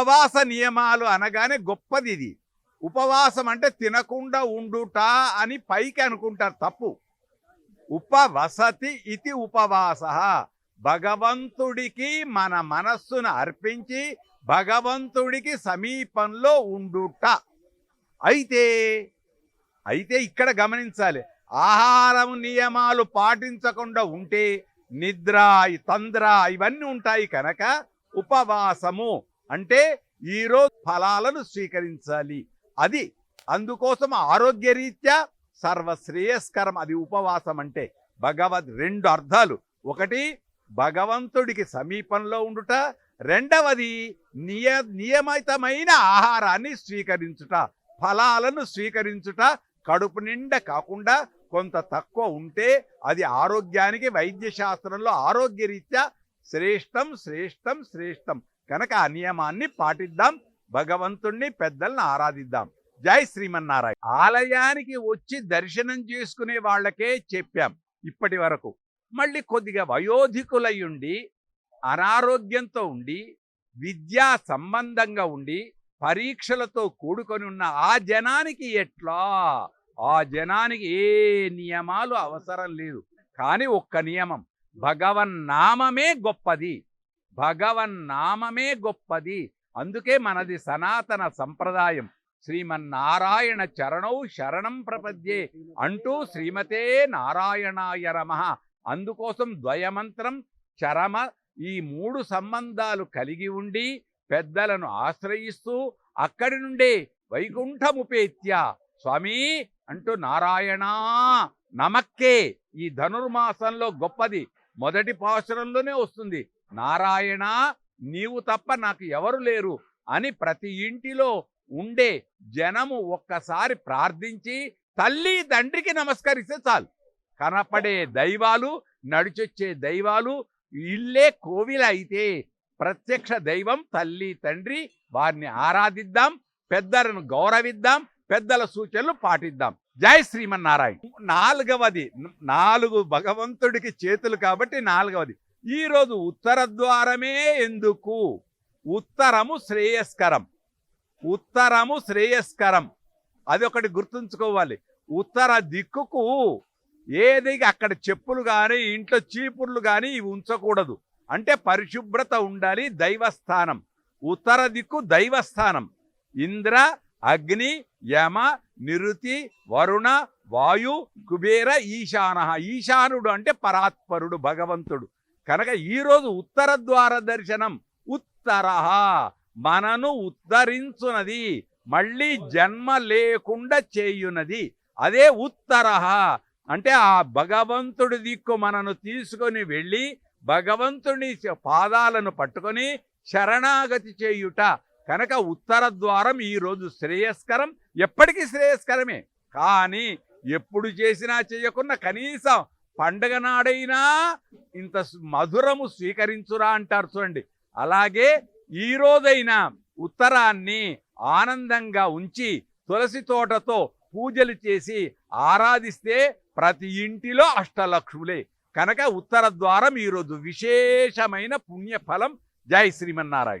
ఉపవాస నియమాలు అనగానే గొప్పది ఇది. ఉపవాసం అంటే తినకుండా ఉండుట అని పైకి అనుకుంటారు తప్పు. ఉపవసతి ఇది ఉపవాస. భగవంతుడికి మన మనస్సును అర్పించి భగవంతుడికి సమీపంలో ఉండుట. అయితే అయితే ఇక్కడ గమనించాలి. ఆహారం నియమాలు పాటించకుండా ఉంటే నిద్ర తంద్ర ఇవన్నీ ఉంటాయి కనుక ఉపవాసము. అంటే ఈరోజు ఫలాలను స్వీకరించాలి. అది అందుకోసం ఆరోగ్యరీత్యా సర్వశ్రేయస్కరం. అది ఉపవాసం అంటే భగవద్ రెండు అర్థాలు. ఒకటి భగవంతుడికి సమీపంలో ఉండుట. రెండవది నియ నియమితమైన ఆహారాన్ని స్వీకరించుట. ఫలాలను స్వీకరించుట. కడుపు నిండా కాకుండా కొంత తక్కువ ఉంటే అది ఆరోగ్యానికి వైద్య శాస్త్రంలో ఆరోగ్యరీత్యా శ్రేష్టం శ్రేష్టం శ్రేష్టం. కనుక ఆ నియమాన్ని పాటిద్దాం. భగవంతుణ్ణి పెద్దల్ని ఆరాధిద్దాం. జై శ్రీమన్నారాయణ. ఆలయానికి వచ్చి దర్శనం చేసుకునే వాళ్ళకే చెప్పాం ఇప్పటి వరకు. మళ్ళీ కొద్దిగా వయోధికులయ్యుండి అనారోగ్యంతో ఉండి విద్యా సంబంధంగా ఉండి పరీక్షలతో కూడుకొని ఉన్న ఆ జనానికి ఎట్లా? ఆ జనానికి ఏ నియమాలు అవసరం లేదు. కానీ ఒక్క నియమం. భగవన్నామమే గొప్పది. భగవన్నామమే గొప్పది. అందుకే మనది సనాతన సంప్రదాయం. శ్రీమన్నారాయణ చరణౌ శరణం ప్రపద్యే అంటూ శ్రీమతే నారాయణాయ రమ అందుకోసం ద్వయమంత్రం చరమ ఈ మూడు సంబంధాలు కలిగి ఉండి పెద్దలను ఆశ్రయిస్తూ అక్కడి నుండే వైకుంఠముపేత్య స్వామి అంటూ నారాయణ నమక్కే ఈ ధనుర్మాసంలో గొప్పది. మొదటి పాశరంలోనే వస్తుంది. నారాయణ నీవు తప్ప నాకు ఎవరు లేరు అని ప్రతి ఇంటిలో ఉండే జనము ఒక్కసారి ప్రార్థించి తల్లి తండ్రికి నమస్కరిస్తే చాలు. కనపడే దైవాలు నడిచొచ్చే దైవాలు ఇల్లే కోవిల అయితే ప్రత్యక్ష దైవం తల్లి తండ్రి వారిని ఆరాధిద్దాం పెద్దలను గౌరవిద్దాం పెద్దల సూచనలు పాటిద్దాం. జై శ్రీమన్నారాయణ. నాలుగవది నాలుగు భగవంతుడికి చేతులు కాబట్టి నాలుగవది. ఈరోజు ఉత్తర ద్వారమే ఎందుకు? ఉత్తరము శ్రేయస్కరం. ఉత్తరము శ్రేయస్కరం. అది ఒకటి గుర్తుంచుకోవాలి. ఉత్తర దిక్కుకు ఏది అక్కడ చెప్పులు కానీ ఇంట్లో చీపుర్లు కానీ ఇవి ఉంచకూడదు. అంటే పరిశుభ్రత ఉండాలి దైవస్థానం. ఉత్తర దిక్కు దైవస్థానం. ఇంద్ర అగ్ని యమ నిరుతి వరుణ వాయు కుబేర ఈశాన. ఈశానుడు అంటే పరాత్పరుడు భగవంతుడు. కనుక ఈరోజు ఉత్తర ద్వార దర్శనం ఉత్తర. మనను ఉద్ధరించునది మళ్ళీ జన్మ లేకుండా చేయునది. అదే ఉత్తర. అంటే ఆ భగవంతుడి దిక్కు మనను తీసుకొని వెళ్ళి భగవంతుని పాదాలను పట్టుకొని శరణాగతి చేయుట. కనుక ఉత్తర ద్వారం ఈరోజు శ్రేయస్కరం. ఎప్పటికీ శ్రేయస్కరమే. కానీ ఎప్పుడు చేసినా చేయకుండా కనీసం పండగ నాడైనా ఇంత మధురము స్వీకరించురా అంటారు చూడండి. అలాగే ఈరోజైనా ఉత్తరాన్ని ఆనందంగా ఉంచి తులసి తోటతో పూజలు చేసి ఆరాధిస్తే ప్రతి ఇంటిలో అష్టలక్ష్ములే. కనుక ఉత్తర ద్వారం ఈరోజు విశేషమైన పుణ్యఫలం. జై శ్రీమన్నారాయణ.